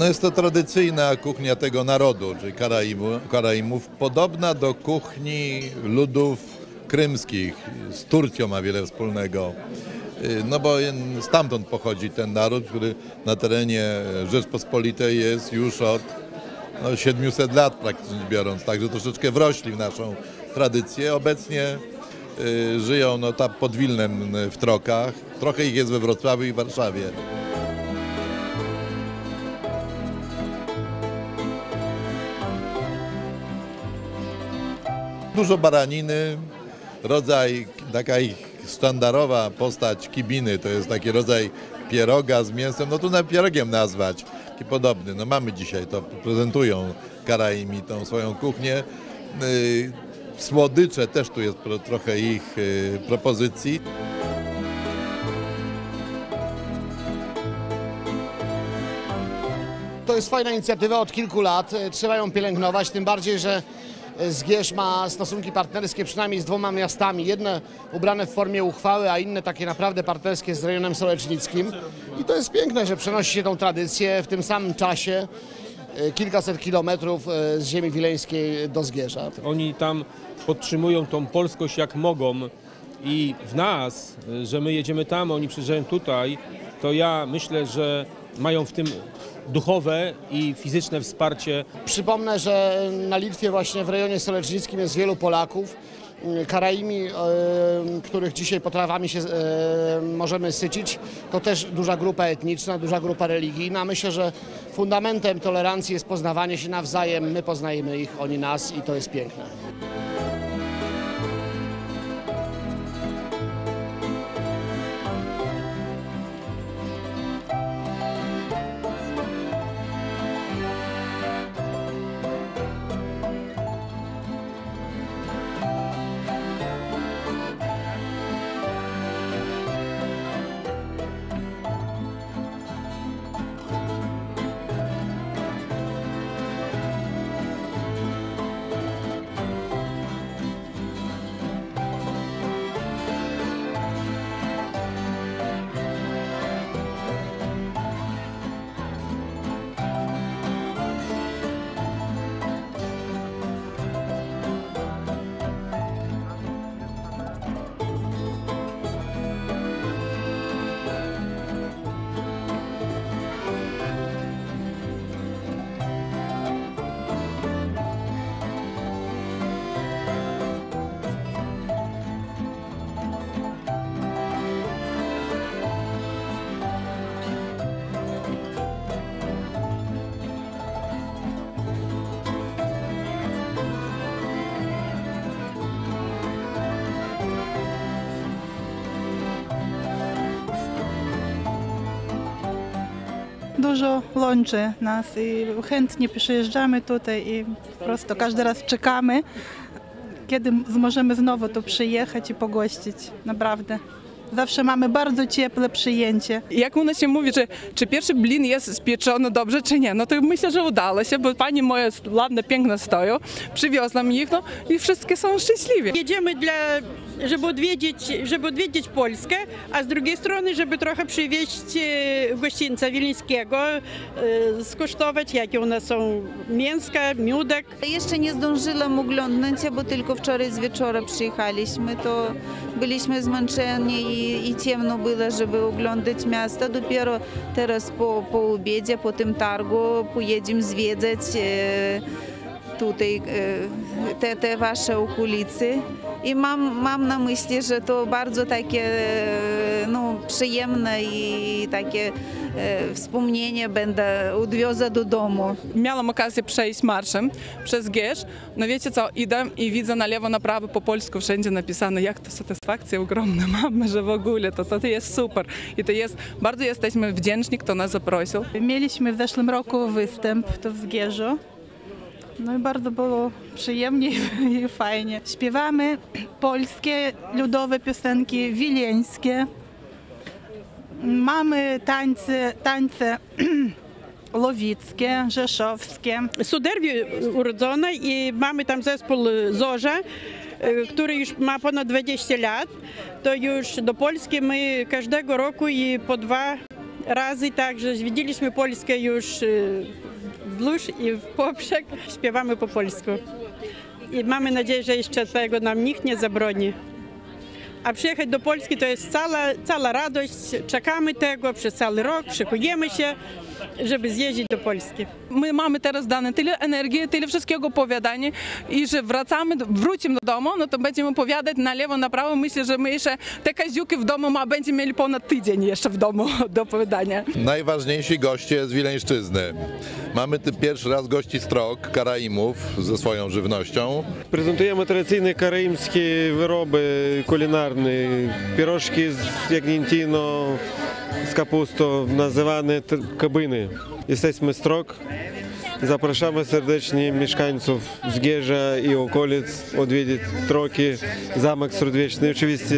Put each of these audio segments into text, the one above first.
No jest to tradycyjna kuchnia tego narodu, czyli Karaimu, Karaimów, podobna do kuchni ludów krymskich. Z Turcją ma wiele wspólnego. Y, No bo stamtąd pochodzi ten naród, który na terenie Rzeczpospolitej jest już od no, 700 lat praktycznie biorąc, także troszeczkę wrośli w naszą tradycję. Obecnie y, żyją no, tam pod Wilnem y, w Trokach, trochę ich jest we Wrocławiu i Warszawie. Dużo baraniny, rodzaj, taka ich sztandarowa postać kibiny, to jest taki rodzaj pieroga z mięsem, no tu na pierogiem nazwać, taki podobny. No mamy dzisiaj to, prezentują Karaimi tą swoją kuchnię. Yy, Słodycze też tu jest trochę ich yy, propozycji. To jest fajna inicjatywa od kilku lat. E, Trzeba ją pielęgnować, tym bardziej, że Zgierz ma stosunki partnerskie przynajmniej z dwoma miastami. Jedne ubrane w formie uchwały, a inne takie naprawdę partnerskie z rejonem sołecznickim. I to jest piękne, że przenosi się tą tradycję w tym samym czasie e, kilkaset kilometrów e, z ziemi wileńskiej do Zgierza. Oni tam podtrzymują tą polskość jak mogą i w nas, że my jedziemy tam, oni przyjeżdżają tutaj, to ja myślę, że mają w tym duchowe i fizyczne wsparcie Przypomnę, że na Litwie właśnie w rejonie solecznickim jest wielu Polaków. Karaimi, e, których dzisiaj potrawami się e, możemy sycić, to też duża grupa etniczna, duża grupa religijna. Myślę, że fundamentem tolerancji jest poznawanie się nawzajem. My poznajemy ich, oni nas i to jest piękne. Dużo łączy nas i chętnie przyjeżdżamy tutaj i po prostu każdy raz czekamy, kiedy możemy znowu tu przyjechać i pogościć. Naprawdę. Zawsze mamy bardzo ciepłe przyjęcie. Jak u nas się mówi, że czy pierwszy blin jest spieczony dobrze, czy nie, no to myślę, że udało się, bo pani moja ładne, piękne stoją, przywiozłam ich, no i wszystkie są szczęśliwi. Jedziemy dla, żeby odwiedzić, żeby odwiedzić Polskę, a z drugiej strony, żeby trochę przywieźć e, gościńca wileńskiego, e, skosztować, jakie u nas są mięska, miódek. Jeszcze nie zdążyłam oglądnąć, bo tylko wczoraj z wieczora przyjechaliśmy, to byliśmy zmęczeni i, i ciemno było, żeby oglądać miasto. Dopiero teraz po, po obiedzie, po tym targu pojedziemy zwiedzać e, tutaj te, te wasze okolice I mam, mam na myśli, że to bardzo takie e, no, przyjemne i takie e, wspomnienie będę odwiozę do domu. Miałam okazję przejść marszem przez Gierz. No wiecie co, idę i widzę na lewo, na prawo po polsku wszędzie napisane, jak to satysfakcja ogromna mamy, że w ogóle to, to jest super. I to jest, bardzo jesteśmy wdzięczni, kto nas zaprosił. Mieliśmy w zeszłym roku występ to w Zgierzu. No i bardzo było przyjemnie i fajnie. Śpiewamy polskie ludowe piosenki, wileńskie. Mamy tańce, tańce łowickie, rzeszowskie. Suderwie urodzona i mamy tam zespół Zorza, e, który już ma ponad 20 lat. To już do Polski my każdego roku i po dwa razy także zwiedziliśmy Polskę już wzdłuż i w poprzek. Śpiewamy po polsku. I mamy nadzieję, że jeszcze tego nam nikt nie zabroni. A przyjechać do Polski to jest cała, cała radość. Czekamy tego przez cały rok, szykujemy się, żeby zjeździć do Polski. My mamy teraz dane tyle energii, tyle wszystkiego opowiadania i że wracamy, wrócimy do domu, no to będziemy opowiadać na lewo, na prawo. Myślę, że my jeszcze te kaziuki w domu ma, będziemy mieli ponad tydzień jeszcze w domu do opowiadania. Najważniejsi goście z Wileńszczyzny. Mamy pierwszy raz gości z Trok, Karaimów ze swoją żywnością. Prezentujemy tradycyjne karaimskie wyroby kulinarne, pierożki z jagniętino, z kapustą, nazywane t- kabyny. Jesteśmy z Trok. Zapraszamy serdecznie mieszkańców Zgierza i okolic odwiedzić Troki, Zamek Śródwieczny. I oczywiście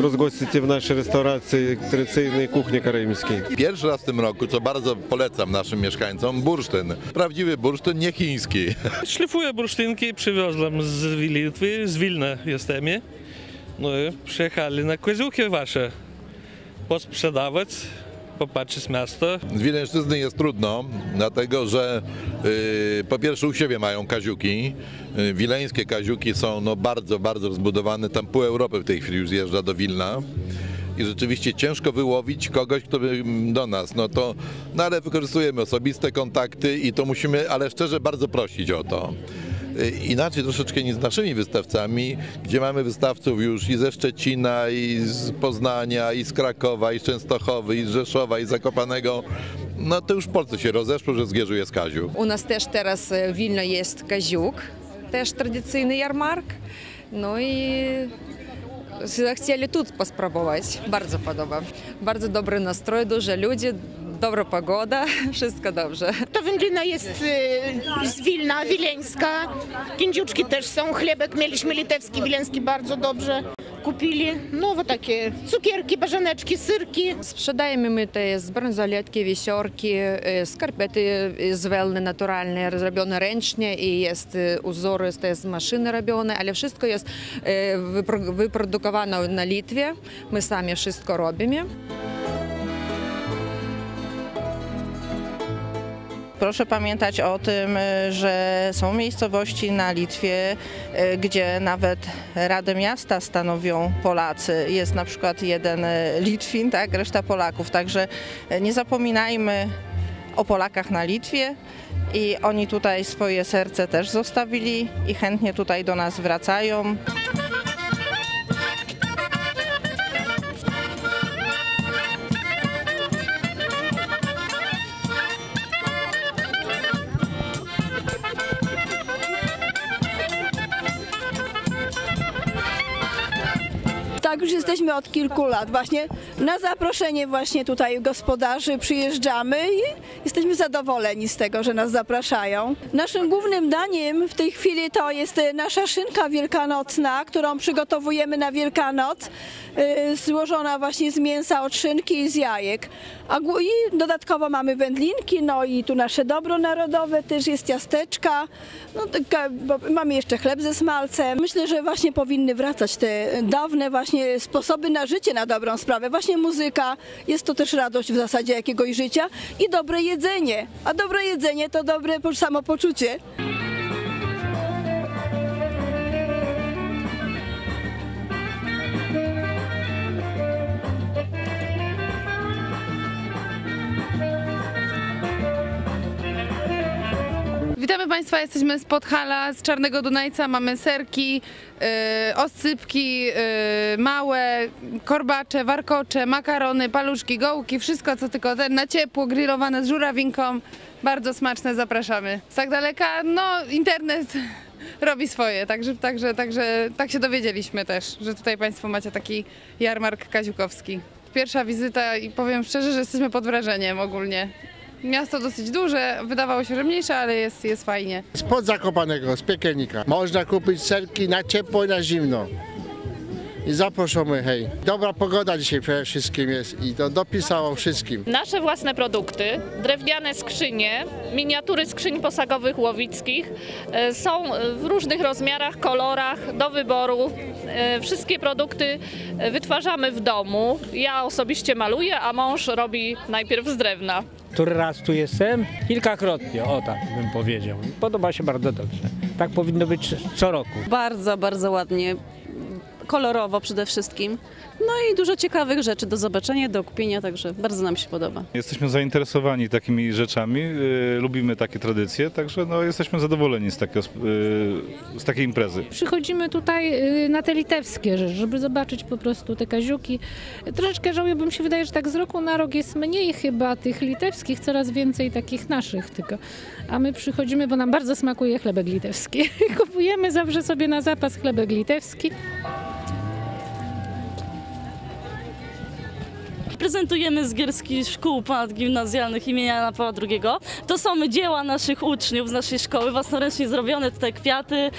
rozgościcie w naszej restauracji tradycyjnej kuchni karaimskiej. Pierwszy raz w tym roku, co bardzo polecam naszym mieszkańcom, bursztyn. Prawdziwy bursztyn, nie chiński. Szlifuję bursztynki, przywiozłem z Litwy, z Wilna jesteśmy. No i przyjechali na koziuchy wasze posprzedawać, popatrzeć miasto. Z Wileńszczyzny jest trudno, dlatego że y, po pierwsze u siebie mają kaziuki. Y, wileńskie kaziuki są no, bardzo, bardzo rozbudowane. Tam pół Europy w tej chwili już zjeżdża do Wilna. I rzeczywiście ciężko wyłowić kogoś, kto by mm, do nas. No to, no ale wykorzystujemy osobiste kontakty i to musimy, ale szczerze bardzo prosić o to. Y, inaczej troszeczkę niż z naszymi wystawcami, gdzie mamy wystawców już i ze Szczecina, i z Poznania, i z Krakowa, i z Częstochowy, i z Rzeszowa, i z Zakopanego. No to już w Polsce się rozeszło, że z Gierzu jest Kaziu. U nas też teraz y, Wilno jest Kaziuk, też tradycyjny jarmark. No i chcieli tu pospróbować. Bardzo podoba. Bardzo dobry nastroj, dużo ludzi, dobra pogoda, wszystko dobrze. To wędlina jest y, z Wilna, wileńska. Kędziuczki też są, chlebek mieliśmy litewski, wileński bardzo dobrze kupili. No takie cukierki, bażaneczki, syrki. Sprzedajemy my to jest bransoletki, wisiorki, e, skarpety z wełny naturalnej, zrobione ręcznie i jest uzory to jest z maszyny robione, ale wszystko jest wypro- wyprodukowane na Litwie. My sami wszystko robimy. Proszę pamiętać o tym, y, że są miejscowości na Litwie, y, gdzie nawet Radę Miasta stanowią Polacy. Jest na przykład jeden y, Litwin, tak, reszta Polaków. Także nie zapominajmy o Polakach na Litwie i oni tutaj swoje serce też zostawili i chętnie tutaj do nas wracają. Jesteśmy od kilku lat. Właśnie na zaproszenie właśnie tutaj gospodarzy przyjeżdżamy i jesteśmy zadowoleni z tego, że nas zapraszają. Naszym głównym daniem w tej chwili to jest e, nasza szynka wielkanocna, którą przygotowujemy na Wielkanoc, e, złożona właśnie z mięsa od szynki i z jajek. A i dodatkowo mamy wędlinki, no i tu nasze dobro narodowe, też jest ciasteczka, no, mamy jeszcze chleb ze smalcem. Myślę, że właśnie powinny wracać te dawne właśnie sposoby na życie na dobrą sprawę. Właśnie muzyka, jest to też radość w zasadzie jakiegoś życia i dobre jedzenie. A dobre jedzenie to dobre po- samopoczucie. Witamy Państwa, jesteśmy z Podhala, z Czarnego Dunajca, mamy serki, y, oscypki, y, małe, korbacze, warkocze, makarony, paluszki, gołki, wszystko co tylko ten na ciepło, grillowane z żurawinką, bardzo smaczne, zapraszamy. Z tak daleka, no internet robi swoje, także, także, także tak się dowiedzieliśmy też, że tutaj Państwo macie taki jarmark kaziukowski. Pierwsza wizyta i powiem szczerze, że jesteśmy pod wrażeniem ogólnie. Miasto dosyć duże, wydawało się, że mniejsze, ale jest, jest fajnie. Spod Zakopanego, z piekielnika. Można kupić serki na ciepło i na zimno. I zaproszamy, hej. Dobra pogoda dzisiaj przede wszystkim jest i to dopisało wszystkim. Nasze własne produkty, drewniane skrzynie, miniatury skrzyń posagowych łowickich e, są w różnych rozmiarach, kolorach, do wyboru. E, Wszystkie produkty e, wytwarzamy w domu. Ja osobiście maluję, a mąż robi najpierw z drewna. Który raz tu jestem? Kilkakrotnie, o tak bym powiedział. Podoba się bardzo dobrze. Tak powinno być co roku. Bardzo, bardzo ładnie, kolorowo przede wszystkim. No i dużo ciekawych rzeczy do zobaczenia, do kupienia, także bardzo nam się podoba. Jesteśmy zainteresowani takimi rzeczami, y, lubimy takie tradycje, także no, jesteśmy zadowoleni z, takiego, sp- y, z takiej imprezy. Przychodzimy tutaj y, na te litewskie rzeczy, żeby zobaczyć po prostu te kaziuki. Troszeczkę żałuję, bo mi się wydaje, że tak z roku na rok jest mniej chyba tych litewskich, coraz więcej takich naszych tylko. A my przychodzimy, bo nam bardzo smakuje chlebek litewski. Kupujemy zawsze sobie na zapas chlebek litewski. Prezentujemy z gierskich szkół ponadgimnazjalnych imienia Jana Pawła II. To są dzieła naszych uczniów z naszej szkoły, własnoręcznie zrobione, tutaj kwiaty, yy,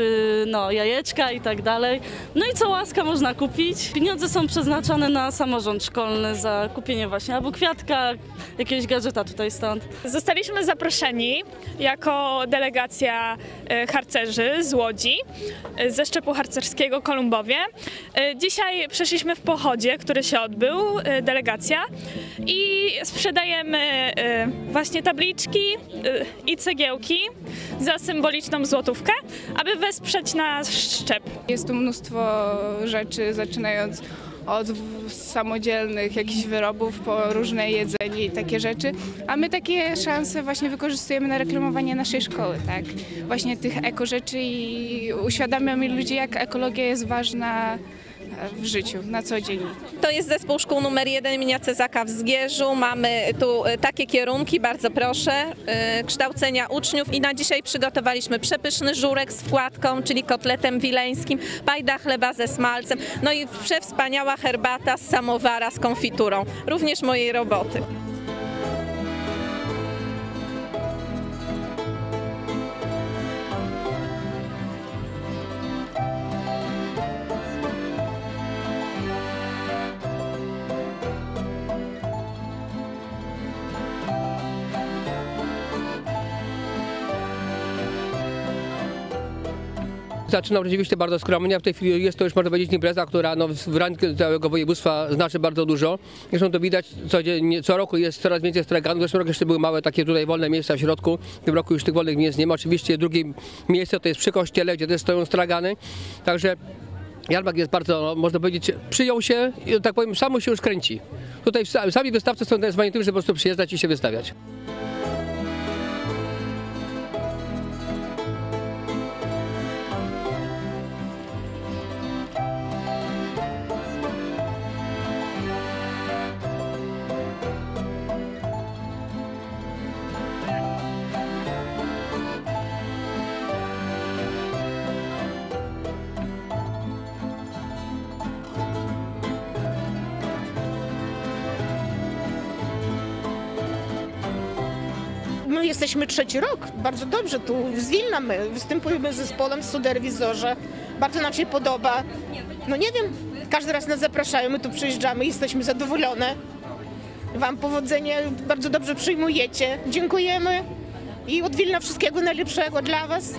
yy, no, jajeczka i tak dalej. No i co łaska można kupić. Pieniądze są przeznaczone na samorząd szkolny za kupienie właśnie albo kwiatka, jakiegoś gadżeta tutaj stąd. Zostaliśmy zaproszeni jako delegacja e, harcerzy z Łodzi, e, ze szczepu harcerskiego Kolumbowie. E, Dzisiaj przeszliśmy w pochodzie, który się odbył, e, delegacja i sprzedajemy e, właśnie tabliczki e, i cegiełki za symboliczną złotówkę, aby wesprzeć nasz szczep. Jest tu mnóstwo rzeczy, zaczynając od samodzielnych jakichś wyrobów po różne jedzenie i takie rzeczy. A my takie szanse właśnie wykorzystujemy na reklamowanie naszej szkoły, tak? Właśnie tych eko rzeczy i uświadamiamy ludzi, jak ekologia jest ważna w życiu na co dzień. To jest zespół szkół numer 1 imienia Cezaka w Zgierzu. Mamy tu e, takie kierunki, bardzo proszę, e, kształcenia uczniów i na dzisiaj przygotowaliśmy przepyszny żurek z wkładką, czyli kotletem wileńskim, pajda chleba ze smalcem, no i przewspaniała herbata z samowara z konfiturą, również mojej roboty. Zaczynam rzeczywiście bardzo skromnie, a w tej chwili jest to już można powiedzieć impreza, która no, w ranku całego województwa znaczy bardzo dużo. Zresztą to widać codziennie, co roku jest coraz więcej straganów. W zeszłym roku jeszcze były małe takie tutaj wolne miejsca w środku. W tym roku już tych wolnych miejsc nie ma. Oczywiście drugie miejsce to jest przy kościele, gdzie też stoją stragany. Także jarmark jest bardzo, no, można powiedzieć, przyjął się i tak powiem, samo się już kręci. Tutaj sa- sami wystawcy są zainteresowani tym, żeby po prostu przyjeżdżać i się wystawiać. My jesteśmy trzeci rok, bardzo dobrze, tu z Wilna my występujemy z zespołem w Superwizorze, bardzo nam się podoba. No nie wiem, każdy raz nas zapraszają, my tu przyjeżdżamy jesteśmy zadowolone. Wam powodzenia, bardzo dobrze przyjmujecie, dziękujemy i od Wilna wszystkiego najlepszego dla Was.